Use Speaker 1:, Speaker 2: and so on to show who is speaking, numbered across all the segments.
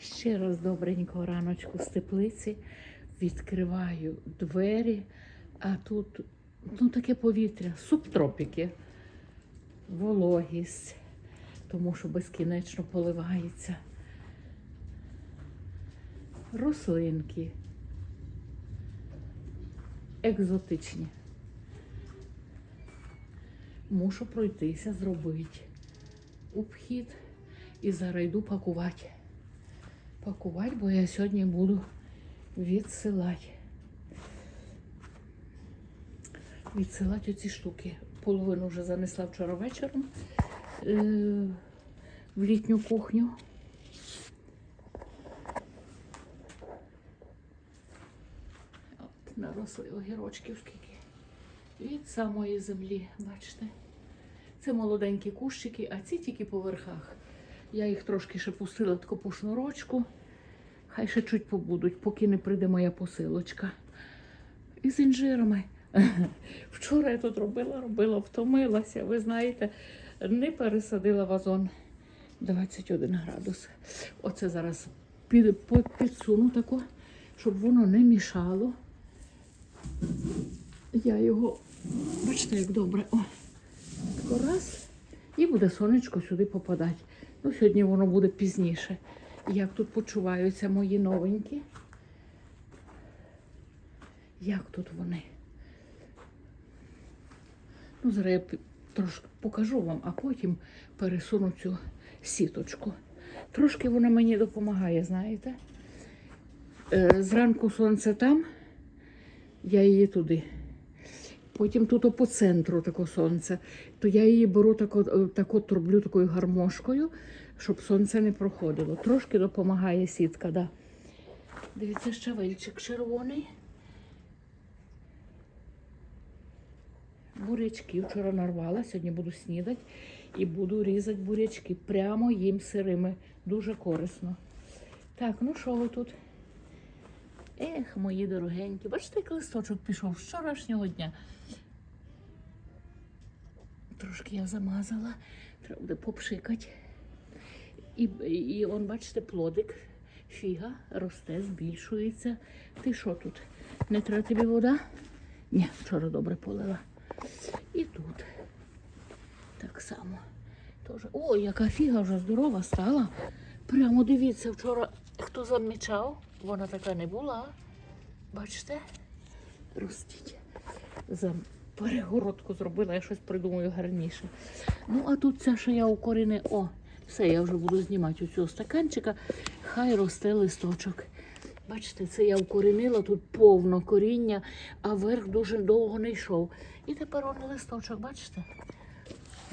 Speaker 1: Ще раз добренького раночку з теплиці. Відкриваю двері, а тут ну, таке повітря, субтропіки, вологість, тому що безкінечно поливається. Рослинки екзотичні. Мушу пройтися, зробити обхід і зараз йду пакувати. Пакувати, бо я сьогодні буду відсилати. Відсилати оці штуки. Половину вже занесла вчора вечором е- в літню кухню. От наросли огірочків скільки. Від самої землі, бачите? Це молоденькі кущики, а ці тільки по верхах. Я їх трошки ще пустила таку по шнурочку. Хай ще чуть побудуть, поки не прийде моя посилочка. І з інжирами. Вчора я тут робила, робила, втомилася. Ви знаєте, не пересадила вазон 21 градус. Оце зараз під, підсуну тако, щоб воно не мішало. Я його, бачите, як добре. О, тако раз. І буде сонечко сюди попадати. Ну, сьогодні воно буде пізніше. Як тут почуваються мої новенькі? Як тут вони? Ну, зараз я трошки покажу вам, а потім пересуну цю сіточку. Трошки вона мені допомагає, знаєте. Е, Зранку сонце там, я її туди. Потім тут по центру таке сонце, то я її беру тако, е, тако трублю такою гармошкою, щоб сонце не проходило. Трошки допомагає сітка, да. Дивіться, щавельчик червоний. Бурячки вчора нарвала, сьогодні буду снідати і буду різати бурячки. Прямо їм сирими. Дуже корисно. Так, ну що ви тут? Ех, мої дорогенькі. Бачите, як листочок пішов вчорашнього дня. Трошки я замазала, треба буде попшикати. І, і он, бачите, плодик, фіга росте, збільшується. Ти що тут? Не треба тобі вода? Ні, вчора добре полила. І тут так само. Тоже. О, яка фіга вже здорова стала. Прямо дивіться, вчора хто замічав, вона така не була. Бачите? Ростіть. За перегородку зробила, я щось придумаю гарніше. Ну, а тут це, що я укоріни. О, все, я вже буду знімати у цього стаканчика. Хай росте листочок. Бачите, це я вкорінила, тут повно коріння, а верх дуже довго не йшов. І тепер он листочок, бачите?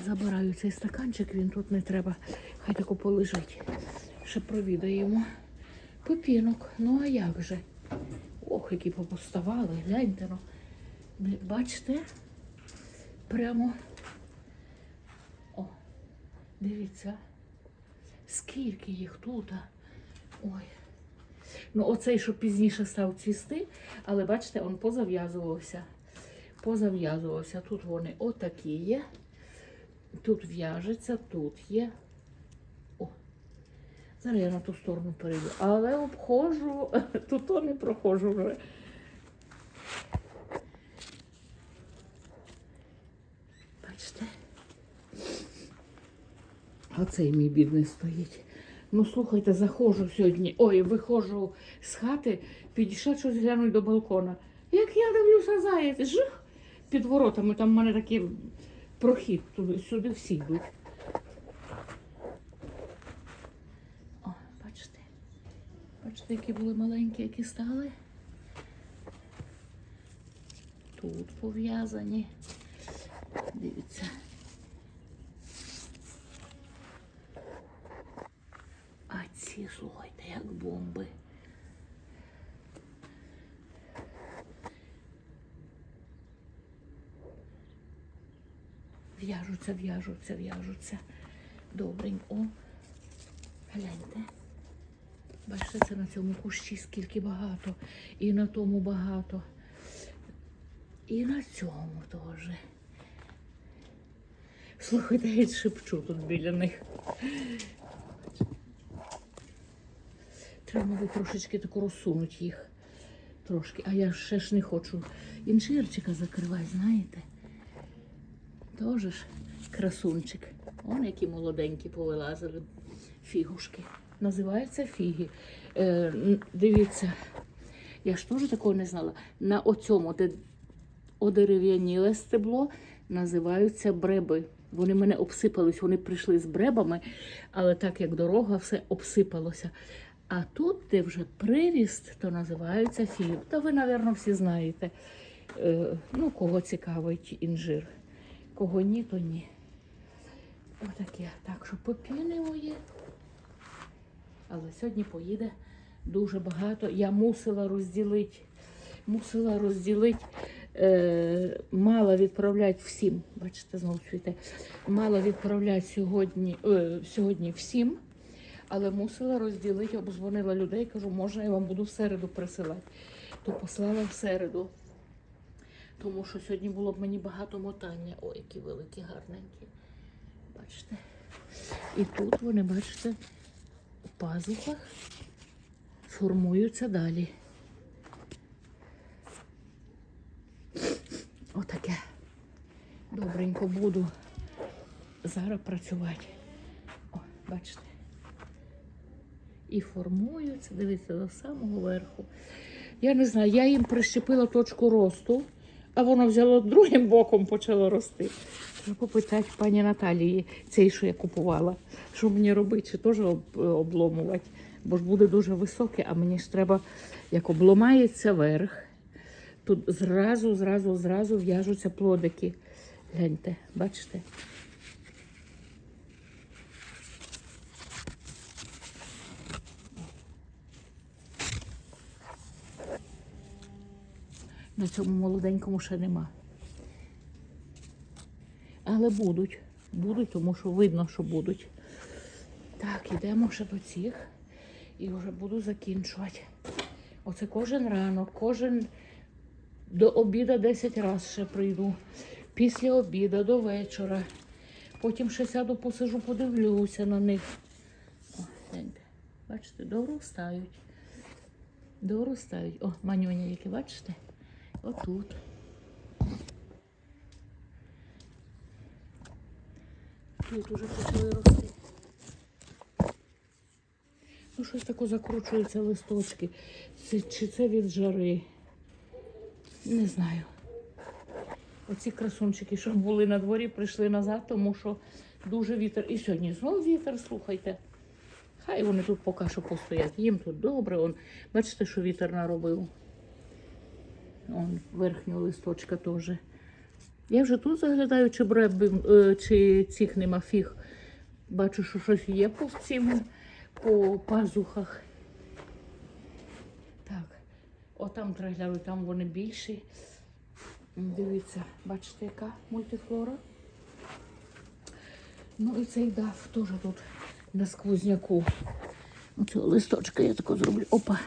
Speaker 1: Забираю цей стаканчик, він тут не треба. Хай тако полежить. Ще провідаємо. Пепінок. Ну а як же? Ох, які попоставали, гляньте ну. Бачите? Прямо. О, дивіться. Скільки їх тут. Ой. Ну, оцей, що пізніше став цвісти, але бачите, він позав'язувався. Позав'язувався. Тут вони отакі є. Тут в'яжеться, тут є. Зараз я на ту сторону перейду. Але обходжу, тут то не проходжу вже. Бачите? Оцей мій бідний стоїть. Ну, слухайте, заходжу сьогодні. Ой, виходжу з хати, підійшла щось глянуть до балкона. Як я дивлюся заяць, жих під воротами, там в мене такий прохід туди, сюди всі йдуть. О, бачите. Бачите, які були маленькі, які стали. Тут пов'язані. Дивіться. А ці, слухайте, як бомби. В'яжуться, в'яжуться, в'яжуться. Добренько. Гляньте. Бачите, це на цьому кущі скільки багато. І на тому багато. І на цьому теж. Слухайте, я шепчу тут біля них. Треба, мабуть, трошечки таку розсунути їх. Трошки. А я ще ж не хочу. Інжирчика закривай, знаєте. Тоже ж красунчик. Он які молоденькі повилазили фігушки. Називаються фіги. Е, дивіться, я ж теж такого не знала. На оцьому, де одерев'яніле стебло, називаються бреби. Вони мене обсипались, вони прийшли з бребами, але так як дорога, все обсипалося. А тут, де вже приріст, то називаються фіги. Та ви, напевно, всі знаєте, е, ну, кого цікавить інжир. Кого ні, то ні. Отаке. Так що попіни мої. Але сьогодні поїде дуже багато. Я мусила розділити, мусила розділити, е, мала відправляти всім. Бачите, знову чуєте, мала відправляти сьогодні, е, сьогодні всім, але мусила розділити, обзвонила людей, кажу, можна я вам буду в середу присилати. То послала в середу. Тому що сьогодні було б мені багато мотання. Ой, які великі, гарненькі. Бачите? І тут вони, бачите, у пазухах формуються далі. Отаке. Добренько буду зараз працювати. О, бачите. І формуються, дивіться, до самого верху. Я не знаю, я їм прищепила точку росту, а воно взяло другим боком почало рости. Треба попитати пані Наталії, цей, що я купувала, що мені робити, чи теж обломувати, бо ж буде дуже високе, а мені ж треба, як обломається верх, тут зразу, зразу, зразу в'яжуться плодики. Гляньте, бачите? На цьому молоденькому ще нема. Але будуть. Будуть, тому що видно, що будуть. Так, йдемо ще до цих і вже буду закінчувати. Оце кожен ранок, кожен до обіда 10 разів ще прийду. Після обіда до вечора. Потім ще сяду, посижу, подивлюся на них. О. Бачите, доростають. Доростають. О, манюня, які бачите? Отут. Тут уже почали рости. Ну, щось таке закручуються листочки. Це, чи це від жари? Не знаю. Оці красунчики, що були на дворі, прийшли назад, тому що дуже вітер. І сьогодні знов вітер, слухайте. Хай вони тут поки що постоять. Їм тут добре. Он, бачите, що вітер наробив. Он верхнього листочка теж. Я вже тут заглядаю, чи бреби, е, чи цих нема фіг. Бачу, що щось є по цим, по пазухах. Так, отам треба там вони більші. Дивіться, бачите, яка мультифлора. Ну і цей дав теж тут на сквозняку. Оцього листочка я тако зроблю. Опа,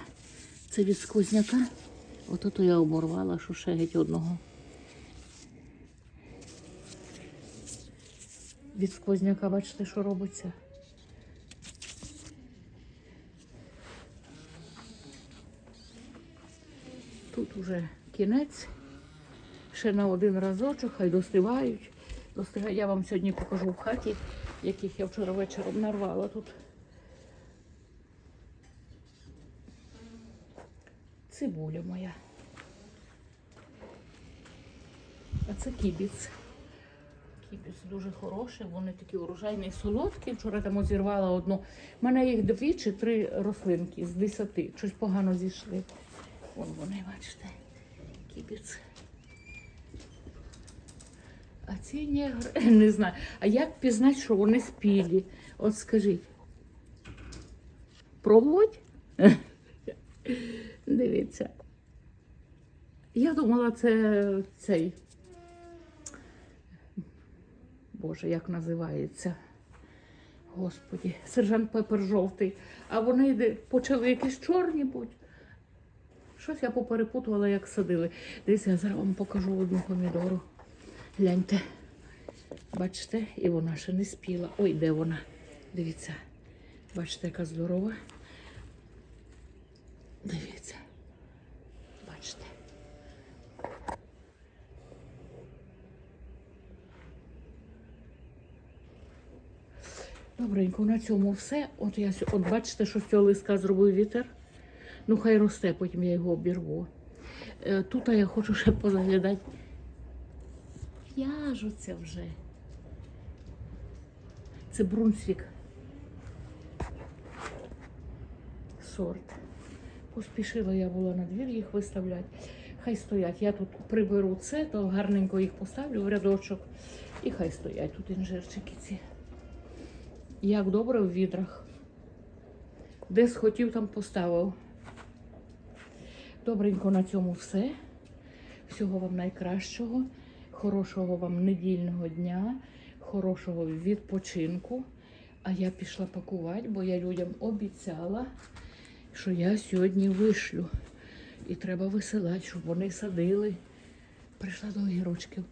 Speaker 1: це від сквозняка. Ото то я оборвала, що ще геть одного. Від сквозняка, бачите, що робиться. Уже кінець. Ще на один разочок, хай достигають. Достигають. Я вам сьогодні покажу в хаті, яких я вчора вечором нарвала тут. Цибуля моя. А це кібіц. Кібіц дуже хороший, вони такі урожайні, солодкі. Вчора там зірвала одну. У мене їх дві чи три рослинки з десяти. Щось погано зійшли. Вон вони, бачите, кібіц. А ці негри, не знаю. А як пізнати, що вони спілі? От скажіть. Пробувати? Дивіться. Я думала, це цей. Боже, як називається? Господі, сержант Пепер жовтий. А вони почали якісь чорні бути. Щось я поперепутувала, як садили. Дивіться, я зараз вам покажу одну помідору. Гляньте. Бачите, і вона ще не спіла. Ой, де вона? Дивіться. Бачите, яка здорова. Дивіться. Бачите. Добренько, на цьому все. От я от бачите, що з цього листка зробив вітер. Ну, хай росте, потім я його обірву. Е, Тут я хочу ще позаглядати. В'яжуться вже. Це Брунсвік. Сорт. Поспішила я була на двір їх виставляти. Хай стоять. Я тут приберу це, то гарненько їх поставлю в рядочок. І хай стоять тут інжирчики ці. Як добре в відрах. Де схотів, там поставив. Добренько на цьому все. Всього вам найкращого, хорошого вам недільного дня, хорошого відпочинку. А я пішла пакувати, бо я людям обіцяла, що я сьогодні вишлю. І треба висилати, щоб вони садили. Прийшла до огірочків.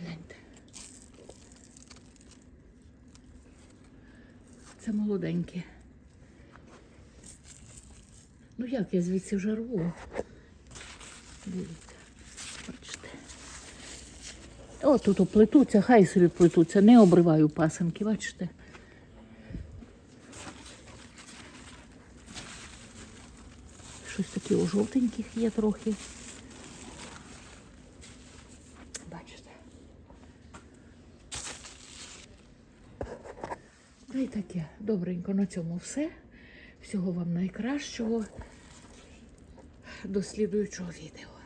Speaker 1: Гляньте. Це молоденьке. Ну як я звідси вже рву? Дивіться, бачите. О, тут плетуться, хай собі плетуться, не обриваю пасенки, бачите. Щось таке у жовтеньких є трохи. Бачите. Та й таке. Добренько на цьому все. Всього вам найкращого. До слідуючого відео.